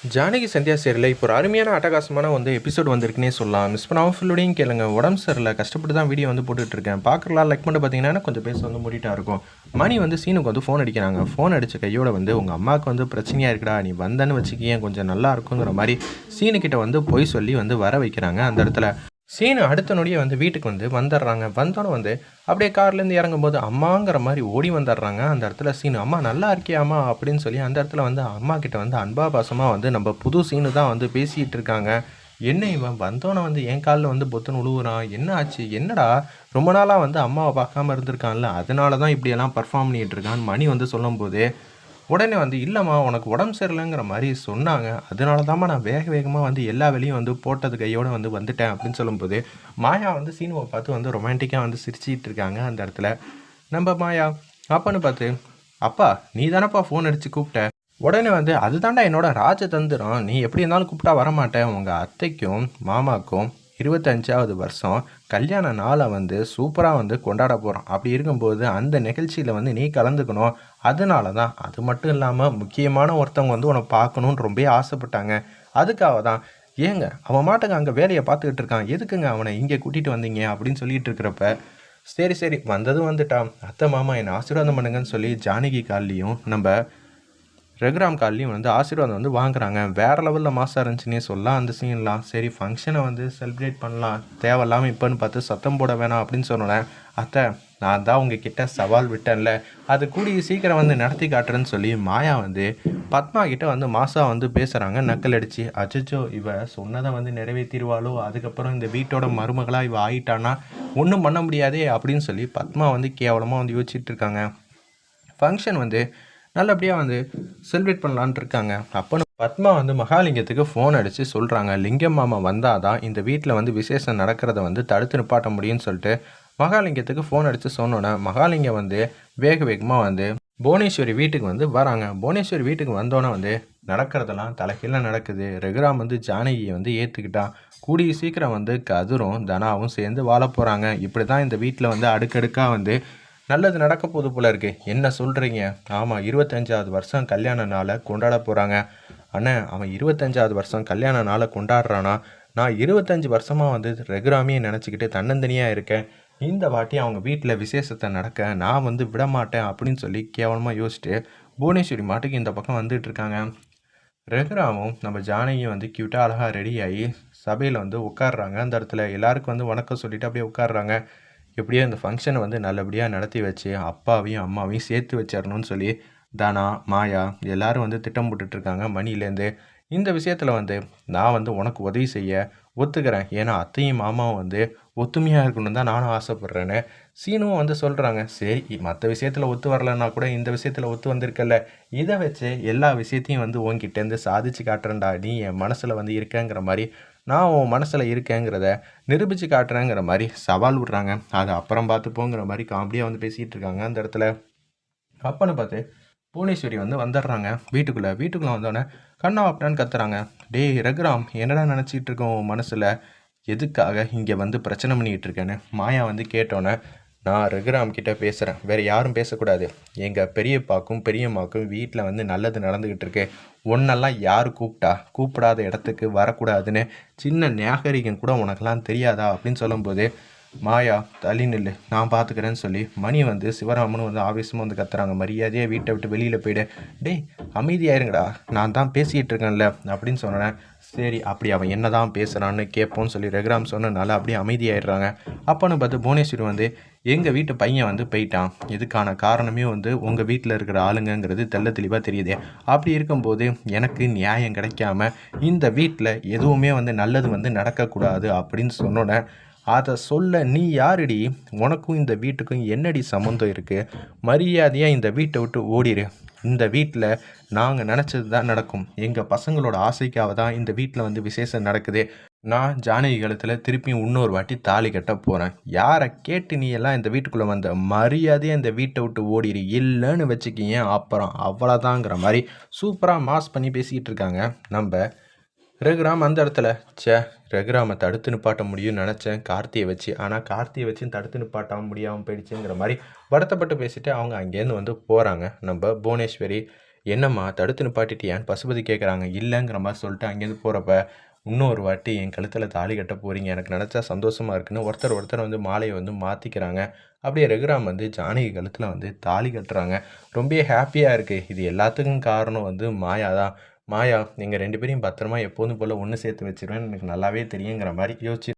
ஜானகி சந்தியா சேரில் இப்போ ஒரு அருமையான அட்டகாசமான வந்து எபிசோட் வந்திருக்குன்னே சொல்லலாம். மிஸ் பண்ணாமல் ஃபுல்லோடையும் கேளுங்க. உடம்பு சரியில்லை. கஷ்டப்பட்டு தான் வீடியோ வந்து போட்டுட்டு இருக்கேன் பார்க்கலாம் லைக் பண்ணி பார்த்தீங்கன்னா கொஞ்சம் பேச வந்து மூடிட்டா இருக்கும். மணி வந்து சீனுக்கு வந்து ஃபோன் அடிக்கிறாங்க. ஃபோன் அடித்த கையோட வந்து உங்கள் அம்மாவுக்கு வந்து பிரச்சனையாக இருக்குடா நீ வந்தேன்னு வச்சுக்கியேன் கொஞ்சம் நல்லா இருக்குங்கிற மாதிரி சீனுக்கிட்ட வந்து பொய் சொல்லி வந்து வர வைக்கிறாங்க அந்த இடத்துல. சீனு அடுத்த நொடியே வந்து வீட்டுக்கு வந்து வந்துடுறாங்க. வந்தோடனே வந்து அப்படியே கார்லேருந்து இறங்கும்போது அம்மாங்கிற மாதிரி ஓடி வந்துடுறாங்க. அந்த இடத்துல சீனு அம்மா நல்லா இருக்கியாம்மா? அப்படின்னு சொல்லி அந்த இடத்துல வந்து அம்மா கிட்ட வந்து அன்பா பாசமாக வந்து நம்ம புது சீனு தான் வந்து பேசிகிட்டு இருக்காங்க. என்ன இவன்? வந்தோன்னே வந்து என் காலில் வந்து பொத்துன்னு உழுவுறான். என்ன ஆச்சு? என்னடா? ரொம்ப நாளாக வந்து அம்மாவை பார்க்காம இருந்திருக்கான்ல. அதனால தான் இப்படியெல்லாம் பர்ஃபார்ம் பண்ணிகிட்டு இருக்கான்னு மணி வந்து சொல்லும்போது உடனே வந்து இல்லைம்மா உனக்கு உடம்பு சரியில்லைங்கிற மாதிரி சொன்னாங்க. அதனால தாம்மா நான் வேக வேகமாக வந்து எல்லா வேலையும் வந்து போட்டது கையோடு வந்து வந்துட்டேன் அப்படின்னு சொல்லும்போது மாயா வந்து சீனுவை பார்த்து வந்து ரொமான்டிக்காக வந்து சிரிச்சிட்டு இருக்காங்க அந்த இடத்துல. நம்ம மாயா அப்பான்னு பார்த்து அப்பா நீ தானப்பா ஃபோன் அடித்து கூப்பிட்ட உடனே வந்து அதுதான்டா என்னோட ராஜதந்திரம். நீ எப்படி இருந்தாலும் கூப்பிட்டா வரமாட்டேன். உங்கள் அத்தைக்கும் மாமாக்கும் இருபத்தஞ்சாவது வருஷம் கல்யாண நாளை வந்து சூப்பராக வந்து கொண்டாட போகிறோம் அப்படி இருக்கும்போது அந்த நிகழ்ச்சியில் வந்து நீ கலந்துக்கணும். அதனால தான் அது மட்டும் இல்லாமல் முக்கியமான ஒருத்தவங்க வந்து உன்னை பார்க்கணுன்னு ரொம்ப ஆசைப்பட்டாங்க. அதுக்காக தான் ஏங்க அவன் மாட்டுக்கு அங்கே வேலையை பார்த்துக்கிட்டு இருக்கான். எதுக்குங்க அவனை இங்கே கூட்டிகிட்டு வந்தீங்க அப்படின்னு சொல்லிட்டு இருக்கிறப்ப சரி சரி வந்ததும் வந்துட்டான். அத்தை மாமா என்னை ஆசீர்வாதம் பண்ணுங்கன்னு சொல்லி ஜானகி கால்லையும் நம்ம ரகுராம் கால்லையும் வந்து ஆசீர்வாதம் வந்து வாங்குறாங்க. வேறு லெவலில் மாசாக இருந்துச்சுன்னே சொல்லலாம். அந்த சீன்லாம் சரி ஃபங்க்ஷனை வந்து செலிப்ரேட் பண்ணலாம். தேவையில்லாமல் இப்போன்னு பார்த்து சத்தம் போட வேணாம் அப்படின்னு சொன்னேன் அத்தை நான் தான் உங்ககிட்ட சவால் விட்டேன்ல. அது கூடிய சீக்கிரம் வந்து நடத்தி காட்டுறேன்னு சொல்லி மாயா வந்து பத்மா கிட்ட வந்து மாசா வந்து பேசுகிறாங்க நக்கல் அடிச்சு அச்சோ இவ சொன்னதை வந்து நிறைவேற்றிடுவாளோ? அதுக்கப்புறம் இந்த வீட்டோட மருமகளாக இவ ஆயிட்டானா? ஒன்றும் பண்ண முடியாதே அப்படின்னு சொல்லி பத்மா வந்து கேவலமாக வந்து யோசிச்சுட்டு இருக்காங்க. ஃபங்க்ஷன் வந்து நல்லபடியாக வந்து செலிப்ரேட் பண்ணலான்ட்டு இருக்காங்க. அப்போ பத்மா வந்து மகாலிங்கத்துக்கு ஃபோன் அடித்து சொல்கிறாங்க லிங்கம் மாமா வந்தால் தான் இந்த வீட்டில் வந்து விசேஷம் நடக்கிறத வந்து தடுத்து நிப்பாட்ட முடியும்னு சொல்லிட்டு மகாலிங்கத்துக்கு ஃபோன் அடித்து சொன்னோன்னே மகாலிங்கம் வந்து வேக வேகமாக வந்து புவனேஸ்வரி வீட்டுக்கு வந்து வராங்க. புவனேஸ்வரி வீட்டுக்கு வந்தோன்னே வந்து நடக்கிறதெல்லாம் தலைகீழ நடக்குது. ரகுராம் வந்து ஜானகியை வந்து ஏற்றுக்கிட்டான் கூடிய சீக்கிரம் வந்து கதிரும் தனாவும் சேர்ந்து வாழ போகிறாங்க இப்படி தான் இந்த வீட்டில் வந்து அடுக்கடுக்காக வந்து நல்லது நடக்க போகுது போல இருக்கு. என்ன சொல்கிறீங்க ஆமாம் இருபத்தஞ்சாவது வருஷம் கல்யாண நாளை கொண்டாட போகிறாங்க அண்ணன் அவன் இருபத்தஞ்சாவது வருஷம் கல்யாண நாளை கொண்டாடுறானா? நான் இருபத்தஞ்சி வருஷமாக வந்து ரெகுராமியை நினச்சிக்கிட்டு தன்னந்தனியாக இருக்கேன். இந்த வாட்டி அவங்க வீட்டில் விசேஷத்தை நடக்க நான் வந்து விடமாட்டேன் அப்படின்னு சொல்லி கேவலமாக யோசிச்சுட்டு புவனேஸ்வரி மாட்டுக்கு இந்த பக்கம் வந்துட்டு இருக்காங்க. ரகுராமும் நம்ம ஜானகியும் வந்து க்யூட்டாக அழகாக ரெடி ஆகி சபையில் வந்து உட்காடுறாங்க அந்த இடத்துல எல்லாருக்கும் வந்து வணக்கம் சொல்லிட்டு அப்படியே உட்காடுறாங்க எப்படியோ இந்த ஃபங்க்ஷனை வந்து நல்லபடியாக நடத்தி வச்சு அப்பாவையும் அம்மாவையும் சேர்த்து வச்சிடணும்னு சொல்லி தானா மாயா எல்லாரும் வந்து திட்டம் போட்டுட்ருக்காங்க மணிலேருந்து இந்த விஷயத்தில் வந்து நான் வந்து உனக்கு உதவி செய்ய ஒத்துக்கிறேன். ஏன்னா அத்தையும் மாமாவும் வந்து ஒத்துமையாக இருக்கணும் தான் நானும் ஆசைப்பட்றேன்னு சீனுவும் வந்து சொல்கிறாங்க சரி மற்ற விஷயத்தில் ஒத்து வரலன்னா கூட இந்த விஷயத்தில் ஒத்து வந்திருக்கல இதை வச்சு எல்லா விஷயத்தையும் வந்து உன்கிட்டேருந்து சாதிச்சு காட்டுறேன்டா. நீ என் மனசில் வந்து இருக்கேங்கிற மாதிரி நான் உன் மனசில் இருக்கேங்கிறத நிரூபித்து காட்டுறேங்கிற மாதிரி சவால் விட்றாங்க. அதை அப்புறம் பார்த்துப்போங்கிற மாதிரி காமெடியாக வந்து பேசிகிட்டு இருக்காங்க அந்த இடத்துல. அப்பனை பார்த்து புவனேஸ்வரி வந்து வந்துடுறாங்க. வீட்டுக்குள்ளே வீட்டுக்குள்ளே வந்தோடனே கண்ணா அப்படின்னு கத்துறாங்க. டேய் ரகுராம் என்னடா நினச்சிக்கிட்டு இருக்கோம் உன் மனசில்? எதுக்காக இங்கே வந்து பிரச்சனை பண்ணிக்கிட்டு இருக்கேன்னு? மாயா வந்து கேட்டோன்னே நான் ரகுராம் கிட்டே பேசுகிறேன் வேறு யாரும் பேசக்கூடாது. எங்கள் பெரியப்பாக்கும் பெரியம்மாக்கும் வீட்டில் வந்து நல்லது நடந்துக்கிட்டு இருக்கு. ஒன்னெல்லாம் யார் கூப்பிட்டா? கூப்பிடாத இடத்துக்கு வரக்கூடாதுன்னு சின்ன நாகரிகம் கூட உனக்கெல்லாம் தெரியாதா? அப்படின்னு சொல்லும்போது மாயா தள்ளி நில்லு. நான் பார்த்துக்கிறேன்னு சொல்லி மணி வந்து சிவராமனும் வந்து ஆவேசமாக வந்து கத்துறாங்க. மரியாதையாக வீட்டை விட்டு வெளியில் போயிடு. டேய் அமைதியாயிருங்கடா. நான் தான் பேசிகிட்டு இருக்கேன்ல அப்படின்னு சொன்னேன். சரி அப்படி அவன் என்ன தான் பேசுகிறான்னு கேட்போன்னு சொல்லி ரகுராம் சொன்னனால அப்படியே அமைதியாயிடுறாங்க. அப்போன்னு பார்த்து புவனேஸ்வரி வந்து எங்கள் வீட்டு பையன் வந்து போயிட்டான். இதுக்கான காரணமே வந்து உங்கள் வீட்டில் இருக்கிற ஆளுங்கங்கிறது தெள்ள தெளிவாக தெரியுது. அப்படி இருக்கும்போது எனக்கு நியாயம் கிடைக்காம இந்த வீட்டில் எதுவுமே வந்து நல்லது வந்து நடக்கக்கூடாது அப்படின்னு சொன்னோன்னே அதை சொல்ல நீ யாருடி? உனக்கும் இந்த வீட்டுக்கும் என்னடி சம்மந்தம் இருக்குது மரியாதையாக இந்த வீட்டை விட்டு ஓடிடு இந்த வீட்டில் நாங்கள் நினச்சது தான் நடக்கும். எங்கள் பசங்களோட ஆசைக்காக தான் இந்த வீட்டில் வந்து விசேஷம் நடக்குது. நான் ஜானகி காலத்தில் திருப்பியும் இன்னொரு வாட்டி தாலி கட்ட போகிறேன் யாரை கேட்டு நீ எல்லாம் இந்த வீட்டுக்குள்ளே வந்த மரியாதையாக இந்த வீட்டை விட்டு ஓடிடு. இல்லைன்னு வச்சுக்கிங்க அப்புறம் அவ்வளோதாங்கிற மாதிரி சூப்பராக மாஸ் பண்ணி பேசிக்கிட்டு இருக்காங்க. நம்ம ரகுராம் அந்த இடத்துல ச்சே ரகுராமை தடுத்து நிப்பாட்ட முடியும்னு நினச்சேன். கார்த்தியை வச்சு. ஆனால் கார்த்தியை வச்சு தடுத்து நிப்பாட்டாமல் முடியாமல் போயிடுச்சுங்கிற மாதிரி வருத்தப்பட்டு பேசிட்டு அவங்க அங்கேருந்து வந்து போகிறாங்க நம்ம புவனேஸ்வரி என்னம்மா தடுத்து நிப்பாட்டிட்டியான்னு பசுபதி கேட்குறாங்க இல்லைங்கிற மாதிரி சொல்லிட்டு அங்கேருந்து போகிறப்ப இன்னொரு வாட்டி என் கழுத்தில் தாலி கட்ட போகிறீங்க எனக்கு நினச்சா சந்தோஷமாக இருக்குன்னு ஒருத்தர் ஒருத்தர் வந்து மாலையை வந்து மாற்றிக்கிறாங்க அப்படியே ரகுராம் வந்து ஜானகி கழுத்தில் வந்து தாலி கட்டுறாங்க. ரொம்ப ஹாப்பியாக இருக்குது இது எல்லாத்துக்கும் காரணம் வந்து மாயா தான் மாயா நீங்கள் ரெண்டு பேரையும் பத்திரமா எப்போதும் போல் ஒன்று சேர்த்து வச்சிருவேன்னு எனக்கு நல்லாவே தெரியுங்கிற மாதிரி யோசிச்சு